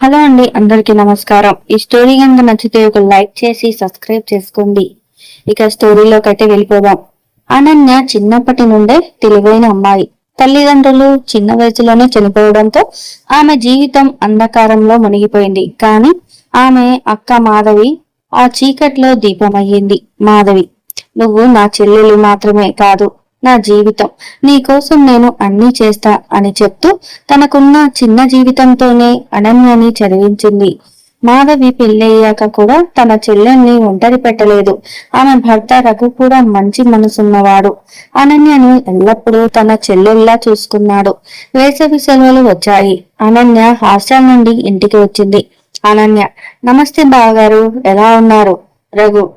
Hello అండి అందరికీ నమస్కారం. ఈ స్టోరీ కనుక నచ్చితే ఒక లైక్ చేసి సబ్స్క్రైబ్ చేసుకోండి. ఇక స్టోరీలోకి అయితే వెళ్ళిపోదాం. అనన్య చిన్నప్పటి నుండే తెలివైన అమ్మాయి. తల్లిదండ్రులు చిన్న వయసులోనే చనిపోవడంతో ఆమె జీవితం అంధకారంలో మునిగిపోయింది. కానీ ఆమె అక్క మాధవి ఆ చీకట్లో దీపమయ్యింది. మాధవి నువ్వు నా చెల్లెలు మాత్రమే కాదు నా జీవితం. నీకోసం నేను అన్నీ చేస్తా అని చెప్తూ తనకున్న చిన్న జీవితంతోనే అనన్యని చదివించింది. మాధవి పెళ్ళయ్యాక కూడా తన చెల్లెల్ని ఒంటరి పెట్టలేదు. ఆమె భర్త రఘు కూడా మంచి మనసున్నవాడు. అనన్యను ఎల్లప్పుడూ తన చెల్లెల్లా చూసుకున్నాడు. వేసవి సెలవులు వచ్చాయి. అనన్య హాస్టల్ నుండి ఇంటికి వచ్చింది. అనన్య నమస్తే బావగారు ఎలా ఉన్నారు? రఘు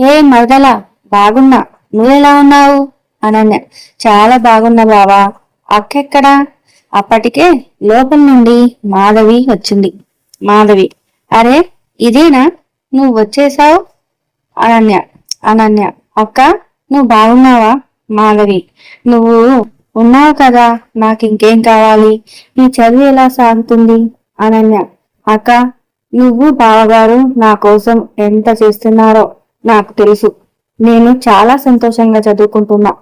ఏ మరదలా బాగున్నా నువ్వెలా ఉన్నావు? అనన్య. చాలా బాగున్నా బావా. అక్కెక్కడా? అప్పటికే లోపల నుండి మాధవి వచ్చింది. మాధవి. అరే ఇదేనా? నువ్వు వచ్చేసావు అనన్య. అనన్య. అక్క నువ్వు బాగున్నావా? మాధవి. నువ్వు ఉన్నావు కదా. నాకు ఇంకేం కావాలి? నీ చదువు ఎలా సాగుతుంది? అనన్య. అక్క నువ్వు బావగారు నా కోసం ఎంత చేస్తున్నారో నాకు తెలుసు. నేను చాలా సంతోషంగా చదువుకుంటున్నా.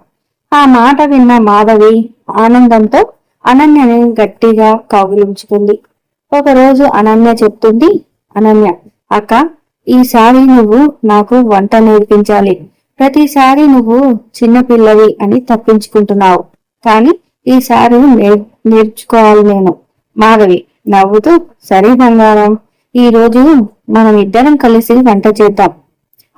ఆ మాట విన్న మాధవి ఆనందంతో అనన్యని గట్టిగా కౌగిలించుకుంది. ఒకరోజు అనన్య చెప్తుంది అనన్య అక్క ఈసారి నువ్వు నాకు వంట నేర్పించాలి. ప్రతిసారి నువ్వు చిన్నపిల్లవి అని తప్పించుకుంటున్నావు. కానీ ఈసారి నేర్ నేర్చుకోవాలి నేను. మాధవి నవ్వుతూ సరే బంగారం ఈ రోజు మనం ఇద్దరం కలిసి వంట చేద్దాం.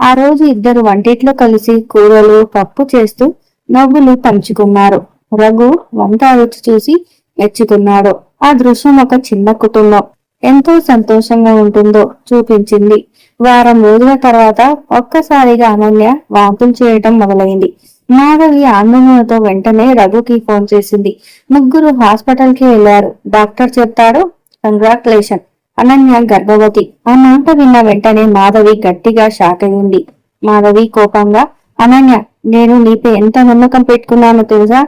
ఆ రోజు ఇద్దరు వంటిట్లో కలిసి కూరలు పప్పు చేస్తూ నవ్వులు పంచుకున్నారు. రఘు వంట రుచి చూసి మెచ్చుకున్నాడు. ఆ దృశ్యం ఒక చిన్న కుటుంబం. ఎంతో సంతోషంగా ఉంటుందో చూపించింది. వారం రోజుల తర్వాత ఒక్కసారిగా అనన్య వాంతులు చేయటం మొదలైంది. మాధవి ఆందోళనతో వెంటనే రఘుకి ఫోన్ చేసింది. ముగ్గురు హాస్పిటల్కి వెళ్ళారు డాక్టర్ చెప్తాడు కంగ్రాచులేషన్. అనన్య గర్భవతి. ఆ మాట విన్న వెంటనే మాధవి గట్టిగా షాక్ అయింది మాధవి కోపంగా అనన్య నేను నీపై ఎంత నమ్మకం పెట్టుకున్నానో తెలుసా?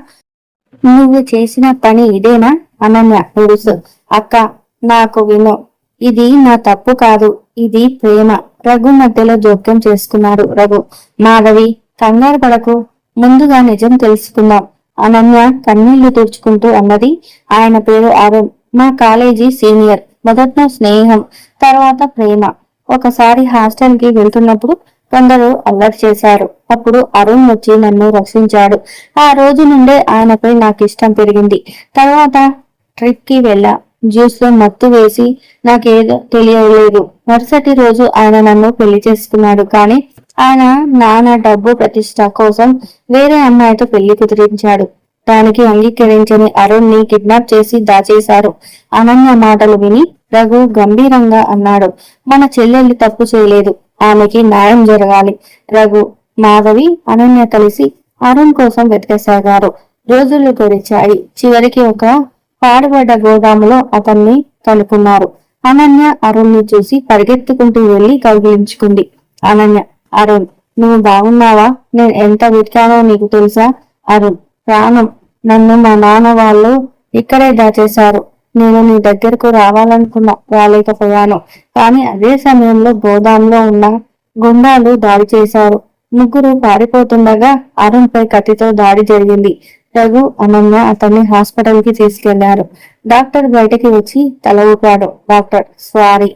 నువ్వు చేసిన పని ఇదేనా? అనన్య తెలుసు అక్క నాకు విను. ఇది నా తప్పు కాదు. ఇది ప్రేమ. రఘు మధ్యలో జోక్యం చేసుకున్నాడు రఘు. మాధవి కంగారు పడకు. ముందుగా నిజం తెలుసుకుందాం. అనన్య కన్నీళ్ళు తుడుచుకుంటూ అన్నది. ఆయన పేరు అరుణ్. మా కాలేజీ సీనియర్. మొదట్లో స్నేహం తర్వాత ప్రేమ. ఒకసారి హాస్టల్కి వెళ్తున్నప్పుడు కొందరు అల్లరి చేశారు. అప్పుడు అరుణ్ వచ్చి నన్ను రక్షించాడు. ఆ రోజు నుండే ఆయనపై నాకు ఇష్టం పెరిగింది. తర్వాత ట్రిప్కి వెళ్ళా. జ్యూస్లో మత్తు వేసి నాకేదో తెలియలేదు. మరుసటి రోజు ఆయన నన్ను పెళ్ళి చేసుకున్నాడు. కానీ ఆయన నాన్న డబ్బు ప్రతిష్ట కోసం వేరే అమ్మాయితో పెళ్ళి కుదిరించాడు. దానికి అంగీకరించని అరుణ్ని కిడ్నాప్ చేసి దాచేశారు. అనన్య మాటలు విని రఘు గంభీరంగా అన్నాడు. మన చెల్లెల్ని తప్పు చేయలేదు. ఆమెకి న్యాయం జరగాలి. రఘు మాధవి అనన్య కలిసి అరుణ్ కోసం వెతకసాగారు. రోజులు గడిచాయి. చివరికి ఒక పాడుబడ్డ గోదాములో అతన్ని తలుపున్నారు. అనన్య అరుణ్ని చూసి పరిగెత్తుకుంటూ వెళ్ళి కౌగిలించుకుంది. అనన్య అరుణ్ నువ్వు బాగున్నావా? నేను ఎంత వెతికానో నీకు తెలుసా? అరుణ్ ప్రాణం. నన్ను మా నాన్న వాళ్ళు ఇక్కడే దాచేశారు. నేను నీ దగ్గరకు రావాలనుకున్నా రాలేకపోయాను. కానీ అదే సమయంలో గోదాంలో ఉన్న గుండాలు దాడి చేశారు. ముగ్గురు పారిపోతుండగా అరుణ్ పై కత్తితో దాడి జరిగింది. రఘు అనన్య అతన్ని హాస్పిటల్కి తీసుకెళ్ళారు. డాక్టర్ బయటకి వచ్చి తల ఊపాడు. డాక్టర్ సారీ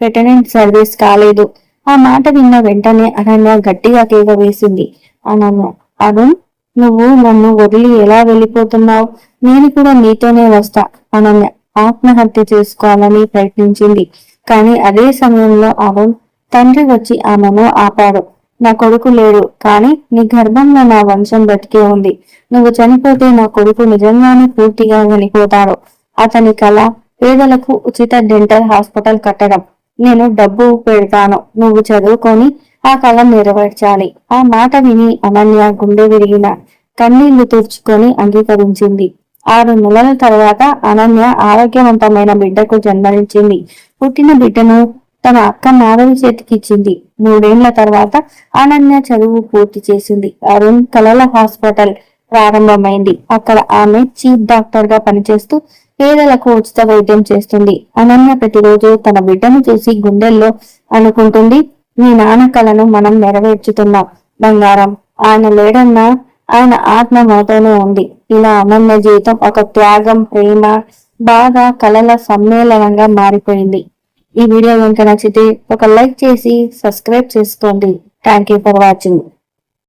వెటనెంట్ సర్వీస్ కాలేదు. ఆ మాట విన్న వెంటనే అనన్య గట్టిగా కేక వేసింది. అనన్య అరుణ్ నువ్వు నన్ను వదిలి ఎలా వెళ్ళిపోతున్నావు? నేను కూడా నీతోనే వస్తా. అనన్య ఆత్మహత్య చేసుకోవాలని ప్రయత్నించింది. కానీ అదే సమయంలో అరుణ్ తండ్రి వచ్చి ఆమెను ఆపాడు. నా కొడుకు లేడు కానీ నీ గర్భంలో నా వంశం బతికే ఉంది. నువ్వు చనిపోతే నా కొడుకు నిజంగానే పూర్తిగా చనిపోతాడు. అతని కళ పేదలకు ఉచిత డెంటల్ హాస్పిటల్ కట్టడం. నేను డబ్బు పెడతాను నువ్వు చదువుకొని ఆ కళ నెరవేర్చాలి. ఆ మాట విని అనన్య గుండె విరిగిన కన్నీళ్ళు తుడుచుకొని అంగీకరించింది. ఆరు నెలల తర్వాత అనన్య ఆరోగ్యవంతమైన బిడ్డకు జన్మనిచ్చింది. పుట్టిన బిడ్డను తన అక్క మాధవి చేతికిచ్చింది మూడేండ్ల తర్వాత అనన్య చదువు పూర్తి చేసింది. అరుణ్ కలల హాస్పిటల్ ప్రారంభమైంది. అక్కడ ఆమె చీఫ్ డాక్టర్గా పనిచేస్తూ పేదలకు ఉచిత వైద్యం చేస్తుంది. అనన్య ప్రతిరోజు తన బిడ్డను చూసి గుండెల్లో అనుకుంటుంది. మీ నాన్న కలను మనం నెరవేర్చుతున్నాం బంగారం. ఆయన లేడన్నా ఆయన ఆత్మ మాతోనే ఉంది ఇలా అనన్య జీవితం ఒక త్యాగం ప్రేమ బాధ కలల సమ్మేళనంగా మారిపోయింది. ఈ వీడియో కనుక నచ్చితే ఒక లైక్ చేసి సబ్స్క్రైబ్ చేసుకోండి. Thank you for watching